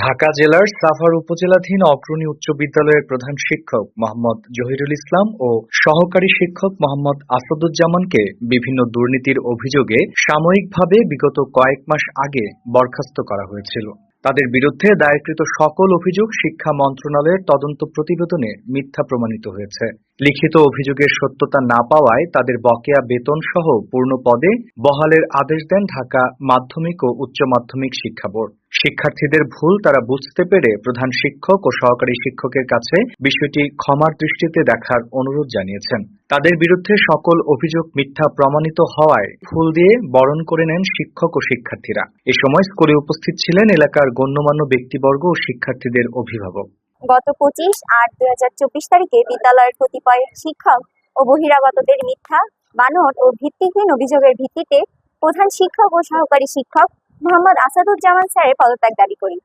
ঢাকা জেলার সাভার উপজেলাধীন অগ্রণী উচ্চ বিদ্যালয়ের প্রধান শিক্ষক মোহাম্মদ জহিরুল ইসলাম ও সহকারী শিক্ষক মোহাম্মদ আসাদুজ্জামানকে বিভিন্ন দুর্নীতির অভিযোগে সাময়িকভাবে বিগত কয়েক মাস আগে বরখাস্ত করা হয়েছিল। তাদের বিরুদ্ধে দায়েরকৃত সকল অভিযোগ শিক্ষা মন্ত্রণালয়ের তদন্ত প্রতিবেদনে মিথ্যা প্রমাণিত হয়েছে। লিখিত অভিযোগের সত্যতা না পাওয়ায় তাদের বকেয়া বেতন সহ পূর্ণ পদে বহালের আদেশ দেন ঢাকা মাধ্যমিক ও উচ্চ মাধ্যমিক শিক্ষা বোর্ড। শিক্ষার্থীদের ভুল তারা বুঝতে পেরে প্রধান শিক্ষক ও সহকারী শিক্ষকের কাছে বিষয়টি ক্ষমার দৃষ্টিতে দেখার অনুরোধ জানিয়েছেন। তাদের বিরুদ্ধে সকল অভিযোগ মিথ্যা প্রমাণিত হওয়ায় ফুল দিয়ে বরণ করে নেন শিক্ষক ও শিক্ষার্থীরা। এ সময় স্কুলে উপস্থিত ছিলেন এলাকার গণ্যমান্য ব্যক্তিবর্গ ও শিক্ষার্থীদের অভিভাবক। গত পঁচিশ আট দুই হাজার চব্বিশ তারিখে বিদ্যালয়ের কতিপয় শিক্ষক ও বহিরাগতদের মিথ্যা বানোয়াট ও ভিত্তিহীন অভিযোগের ভিত্তিতে প্রধান শিক্ষক ও সহকারী শিক্ষক মোহাম্মদ আসাদুজ্জামান স্যারের পদত্যাগ দাবি করি।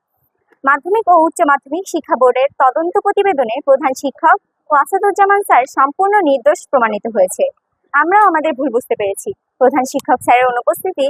মাধ্যমিক ও উচ্চ মাধ্যমিক শিক্ষা বোর্ডের তদন্ত প্রতিবেদনে প্রধান শিক্ষক ও আসাদুজ্জামান স্যার সম্পূর্ণ নির্দোষ প্রমাণিত হয়েছে। আমরাও আমাদের ভুল বুঝতে পেরেছি। প্রধান শিক্ষক স্যারের অনুপস্থিতি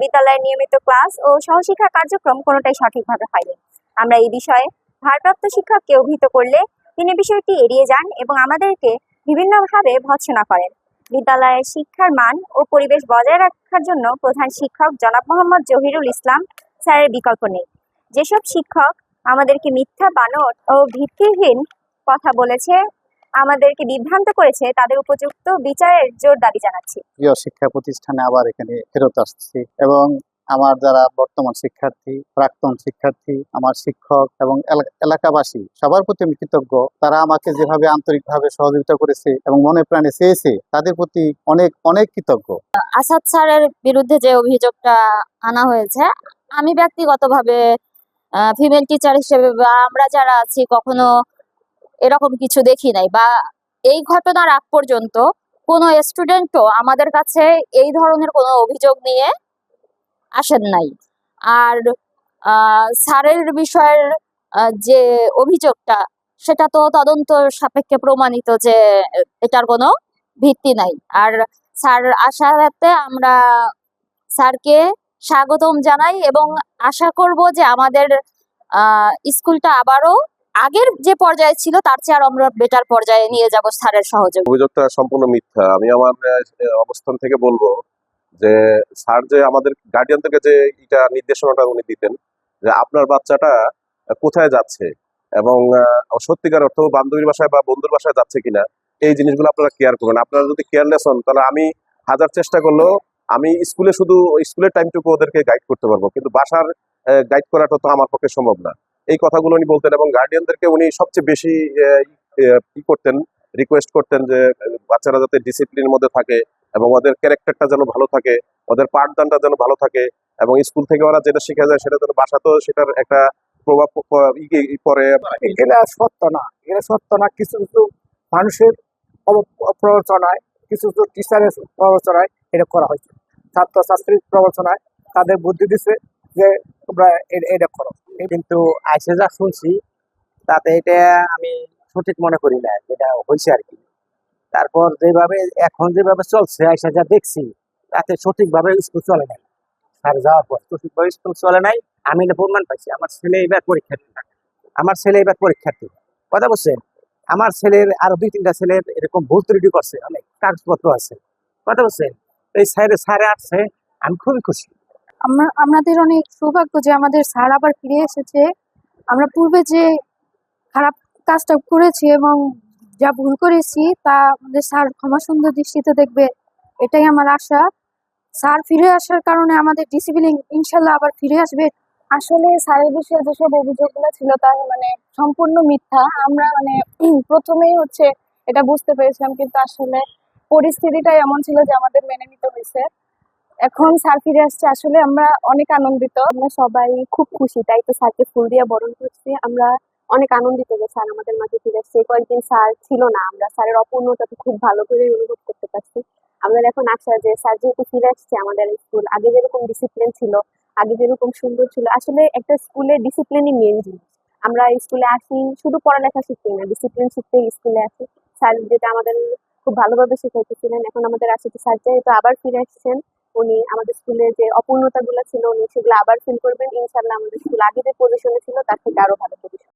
বিদ্যালয়ের নিয়মিত ক্লাস ও সহশিক্ষা কার্যক্রম কোনোটাই সঠিকভাবে হয়নি। আমরা এই বিষয়ে ভারপ্রাপ্ত শিক্ষককে অভিহিত করলে তিনি বিষয়টি এড়িয়ে যান এবং আমাদেরকে বিভিন্নভাবে ভৎসনা করেন। বিদ্যালয়ের শিক্ষার মান ও পরিবেশ বজায় রাখার জন্য প্রধান শিক্ষক জনাব মোহাম্মদ জহিরুল ইসলাম স্যারের বিকল্প নেই। যেসব শিক্ষক আমাদেরকে মিথ্যা বানর ও ভিত্তিহীন কথা বলেছে, আমাদেরকে বিভ্রান্ত করেছে, তাদের উপযুক্ত বিচারের জোর দাবি জানাচ্ছি। প্রিয় শিক্ষা প্রতিষ্ঠানে আবার এখানে ফেরত আসছি এবং আমার যারা বর্তমান শিক্ষার্থী, প্রাক্তন শিক্ষার্থী, আমার শিক্ষক এবং এলা- এলাকাবাসী, সবার প্রতি আমি কৃতজ্ঞ। তারা আমাকে যেভাবে আন্তরিকভাবে সহযোগিতা করেছে এবং মনে প্রাণে চেয়েছে, তাদের প্রতি অনেক অনেক কৃতজ্ঞ। আসাদ স্যারের বিরুদ্ধে যে অভিযোগটা আনা হয়েছে, আমি ব্যক্তিগতভাবে ফিমেল টিচার হিসেবে বা আমরা যারা আছি, কখনো এরকম কিছু দেখি নাই বা এই ঘটনার আগ পর্যন্ত কোনো স্টুডেন্টও আমাদের কাছে এই ধরনের কোনো অভিযোগ নিয়ে আসেন নাই। আর আহ, স্যারের বিষয়ের যে অভিযোগটা সেটা তো তদন্ত সাপেক্ষে প্রমাণিত যে এটার কোনো ভিত্তি নাই। আর স্যার আসাতে আমরা স্যারকে স্বাগতম জানাই এবং আশা করব যে আমাদের স্কুলটা আবারও আগের যে পর্যায়ে ছিল তার চেয়ে আর আমরা বেটার পর্যায়ে নিয়ে যাব স্যারের সহযোগ অভিযোগটা সম্পূর্ণ মিথ্যা। আমি আমার অবস্থান থেকে বলব যে স্যার যে আমাদের গার্ডিয়ানদেরকে যে এটা নির্দেশনাটা উনি দিতেন, যে আপনার বাচ্চাটা কোথায় যাচ্ছে এবং সত্যিকার অর্থ বান্ধবীর বাসায় বা বন্ধুর বাসায় যাচ্ছে কিনা, এই জিনিসগুলো আপনারা কেয়ার করবেন। আপনারা যদি কেয়ারলেস হন, তাহলে আমি হাজার চেষ্টা করলেও আমি স্কুলে শুধু স্কুলের টাইমটুকু ওদেরকে গাইড করতে পারব, কিন্তু বাসার গাইড করাটা তো আমার পক্ষে সম্ভব না। এই কথাগুলো উনি বলতেন এবং গার্ডিয়ানদেরকে উনি সবচেয়ে বেশি ই করতেন রিকোয়েস্ট করতেন যে বাচ্চারা যাতে ডিসিপ্লিনের মধ্যে থাকে এবং ওদের ক্যারেক্টারটা যেন ভালো থাকে, ওদের পাঠদানটা যেন ভালো থাকে এবং স্কুল থেকে ওরা যেটা শেখা যায় সেটা যেন বাসাতেও সেটার একটা প্রভাব পরে এটা সত্য না এটা সত্য না, কিছু কিছু মানুষের প্ররোচনায় কিছু কিছু টিচারের প্ররোচনায় এটা করা হয়েছে। ছাত্র ছাত্রীর প্ররোচনায় তাদের বুদ্ধি দিছে যে তোমরা এটা করো। কিন্তু আইসে যা শুনছি, তাতে এটা আমি সঠিক মনে করি না যেটা হয়েছে আর কি। তারপর যেভাবে, এখন যেভাবে চলছে, আইসা যা দেখছি, তাতে সঠিকভাবে স্কুল চলে নাই। স্যার যাওয়ার পর সঠিকভাবে স্কুল চলে নাই, আমি এটা প্রমাণ পাইছি, আমার ছেলে এবার পরীক্ষার্থী। আমার ছেলে এবার পরীক্ষার্থী। কথা বলছেন? আমার ছেলের আরও দুই তিনটা ছেলের এরকম ভুল ত্রুটি করছে, অনেক কাগজপত্র আছে। কথা বলছেন? এই স্যারে স্যারে আসছে, আমি খুবই খুশি। আমরা, আমাদের অনেক সৌভাগ্য যে আমাদের স্যার আবার ফিরে এসেছে। আমরা পূর্বে যে খারাপ কাজটা করেছি এবং যা ভুল করেছি তা আমাদের স্যার ক্ষমা সুন্দর দৃষ্টিতে দেখবে, এটাই আমার আশা। স্যার ফিরে আসার কারণে আমাদের ডিসিপ্লিন ইনশাল্লাহ আবার ফিরে আসবে। আসলে স্যারের বিষয়ে যেসব অভিযোগগুলো ছিল তা মানে সম্পূর্ণ মিথ্যা। আমরা মানে প্রথমেই হচ্ছে এটা বুঝতে পেরেছিলাম কিন্তু আসলে পরিস্থিতিটা এমন ছিল যে আমাদের মেনে নিতে হয়েছে। এখন স্যার ফিরে আসছে, আসলে আমরা অনেক আনন্দিত। আমরা সবাই খুব খুশি, তাই তো স্যারকে ফুল দিয়ে বরণ করছি। আমরা অনেক আনন্দিত যে স্যার আমাদের মাঝে ফিরে আসছে কয়েকদিন স্যার ছিল না। আমরা স্যারের অপূর্ণতাকে খুব ভালো করে অনুভব করতে পারছি। আমাদের এখন আশা যে স্যার যেহেতু ফিরে আসছে আমাদের স্কুল, আগে যেরকম ডিসিপ্লিন ছিল, আগে যেরকম সুন্দর ছিল, আসলে একটা স্কুলে ডিসিপ্লিনই মেন জিনিস। আমরা স্কুলে আসি, শুধু পড়ালেখা শিখতে না ডিসিপ্লিন শিখতে স্কুলে আসি। স্যার যেটা আমাদের খুব ভালোভাবে শেখাইতেছিলেন, এখন আমাদের আশা যে স্যার যেহেতু আবার ফিরে আসছেন, উনি আমাদের স্কুলে যে অপূর্ণতাগুলো ছিল, উনি সেগুলো আবার ফিল করবেন। ইনশাল্লাহ আমাদের স্কুল আগে যে পজিশনে ছিল, তার থেকে আরও ভালো পজিশন